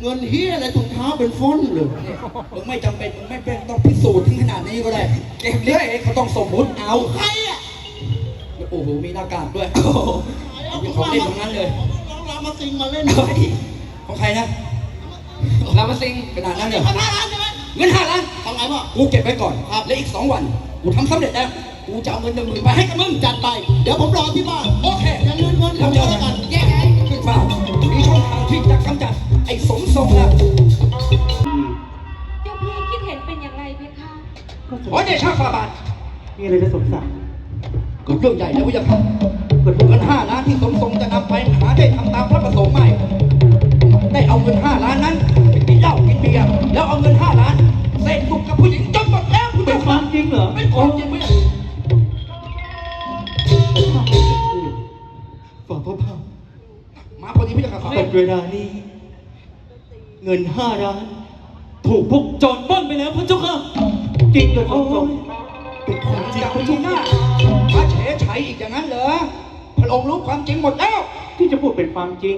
เงินเฮียอะไรถุงเท้าเป็นฟ้อนเลยมึงไม่จำเป็นมึงไม่เป็นต้องพิสูจน์ถึงขนาดนี้ก็ได้ เก็บเรื่อยเขาต้องสมมุติเอาใครอะโอ้โหมีหน้ากากด้วยโอ้โหมีของเล่นตรงนั้นเลยเราเรามาซิงมาเล่นเฮ้ยของใครนะลามาซิงขนาดนั้นเลยพันห้าล้านใช่ไหมเงินห้าล้านทำไงพ่อกูเก็บไว้ก่อนครับและอีกสองวันกูทำสำเร็จแล้วกูจะเอาเงินหนึ่งหมื่นไปให้กับมึงจัดไป เดี๋ยวผมรอที่บ้าน ขอเดชะฟาบาทมีอะไรจะสมศักดิ์เกิดเรื่องใหญ่แล้ววิจารณ์เกิดเงินห้าล้านที่สมทรงจะนำไปหาได้ทำตามพระประสงค์ไม่ได้เอาเงินห้าล้านนั้นไปกินเหล้ากินเบียร์แล้วเอาเงินห้าล้านเสพสุขกับผู้หญิงจนหมดแล้วคุณเป็เจ้านควาค่ะมจริงเหรอเป็นความจริงไหมเนี่ยฝ่าพระพามาพอดีพี่จะขับเป็นเวลานี้ เงินห้าล้าน ถูกพวกโจรปล้นไปแล้วพระเจ้าค่ะ จริงเลยสมศักดิ์เป็นความจริงจากพระที่เจ้าหน้าค่ะมาเฉยชัยอีกอย่างนั้นเหรอพระองค์รู้ความจริงหมดแล้ว ที่จะพูดเป็นความจริง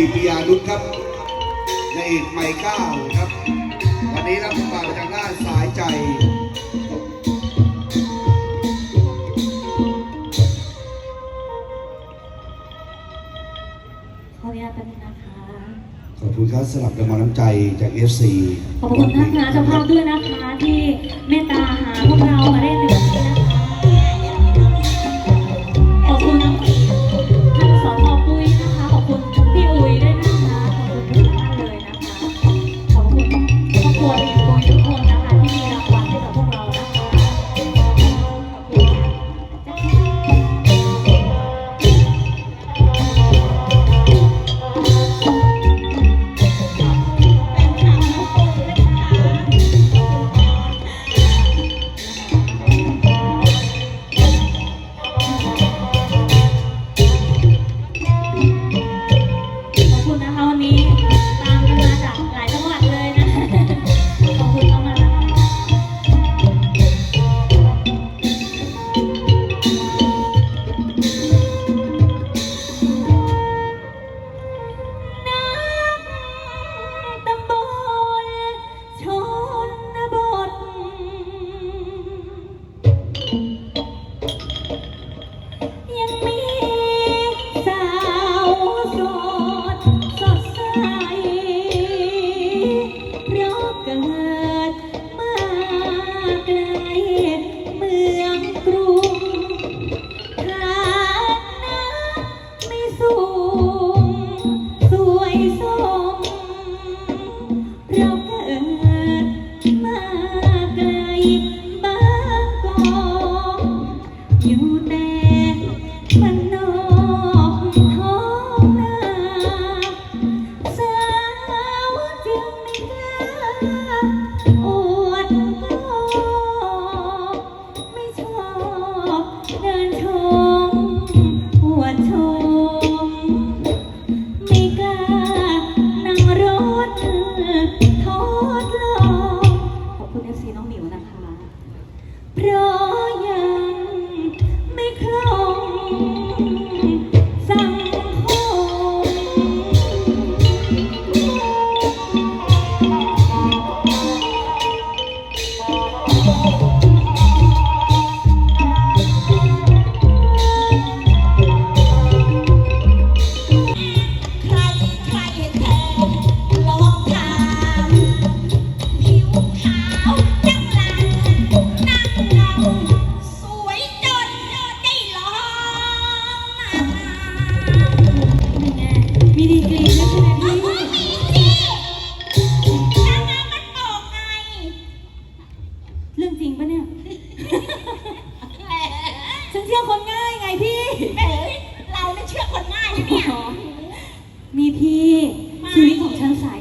น้องปุยปิยานุชครับ ในเอกใหม่เก้าครับ วันนี้รับบทบาททางด้านสายใจขออนุญาตแป๊บนึงนะคะ ขอบคุณครับนะครับสำหรับกำลังน้ำใจจาก FC ขอบคุณท่านคณะเจ้าภาพด้วยนะคะ ที่เมตตาหาพวกเรามาได้ในวั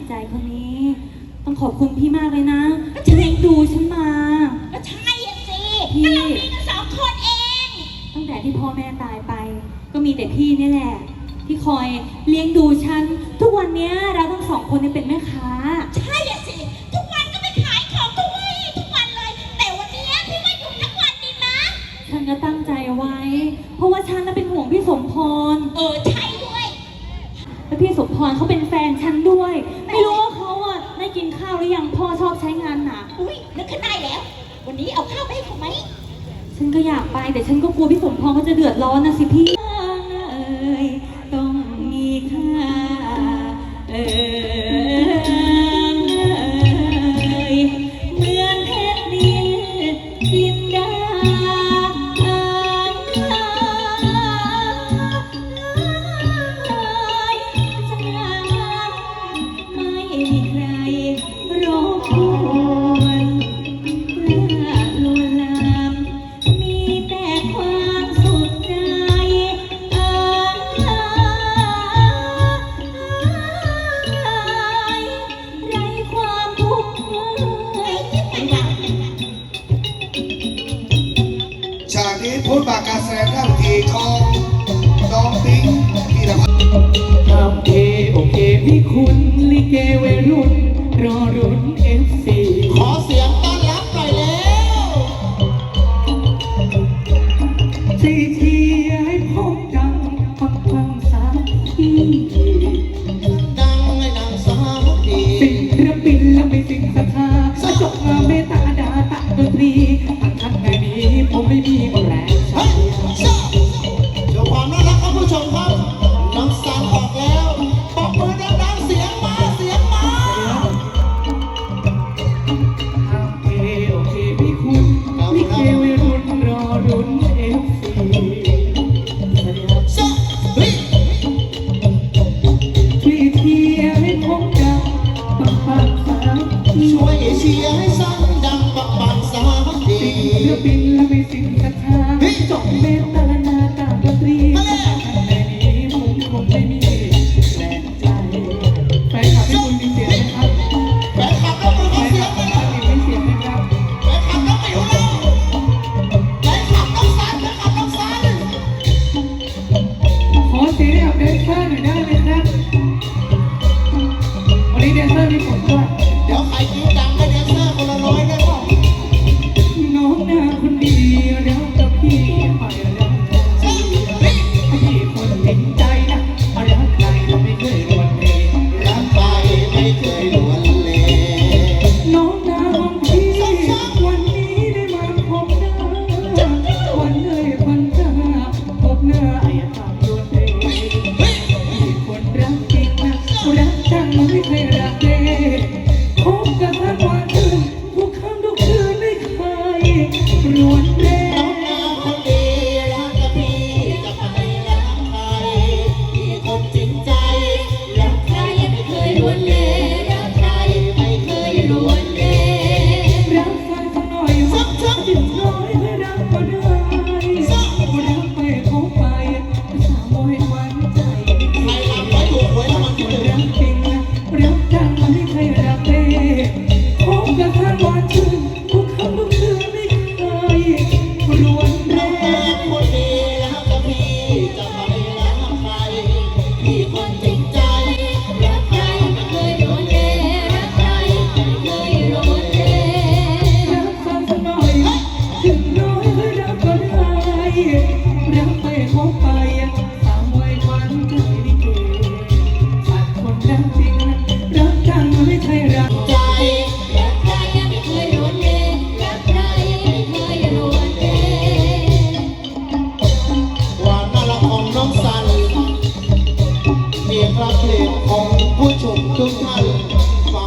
ใจคนนี้ ต้องขอบคุณพี่มากเลยนะที่เลี้ยงดูฉันมา ก็ใช่อะสิพี่ ก็เรามีกันสองคนเอง ตั้งแต่ที่พ่อแม่ตายไป ก็มีแต่พี่นี่แหละ ที่คอยเลี้ยงดูฉัน ทุกวันเนี้ยเราทั้งสองคนเนี่ยเป็นแม่ค้า ใช่อะสิ ทุกวันก็ไปขายของทุกวันทุกวันเลย แต่วันเนี้ยพี่ว่าอยู่ทั้งวันดีนะ ฉันก็ตั้งใจไว้ เพราะว่าฉันน่ะเป็นห่วงพี่สมพร เออใช่ด้วย และพี่สมพรเขาเป็นแฟนฉันด้วย ไม่รู้ว่าเขาอะได้กินข้าวหรือยังพ่อชอบใช้งานหนักอุ้ยนึกขึ้นได้แล้ว วันนี้เอาข้าวไปให้เขาไหมฉันก็อยากไปแต่ฉันก็กลัวพี่สมพรเขาจะเดือดร้อนนะสิพี่เอ่ยต้องมีค่าเอ่ย การแสดงหน้าเวทีของน้องติ๊งพีรพัฒน์ทำเอโอเคพี่คุณลิเกวัยรุ่น รอรุ่นเอฟซีขอเสียงต้อนรับหน่อยเร็วที่ 嗯。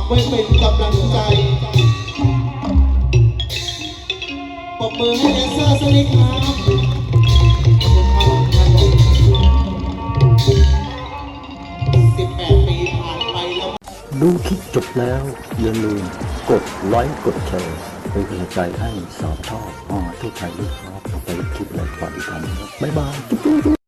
ไว้เป็นกำลังใจปรบมือให้แดนเซอร์สักนิดครับสิบแปดปีผ่านไปแล้ว ดูคลิปจบแล้ว อย่าลืมกดไลค์กดแชร์เป็นกำลังใจให้สอบชอบอ๋อทุกใครด้วยครับไปคลิปเลยก่อนอีกครั้งบ๊ายบาย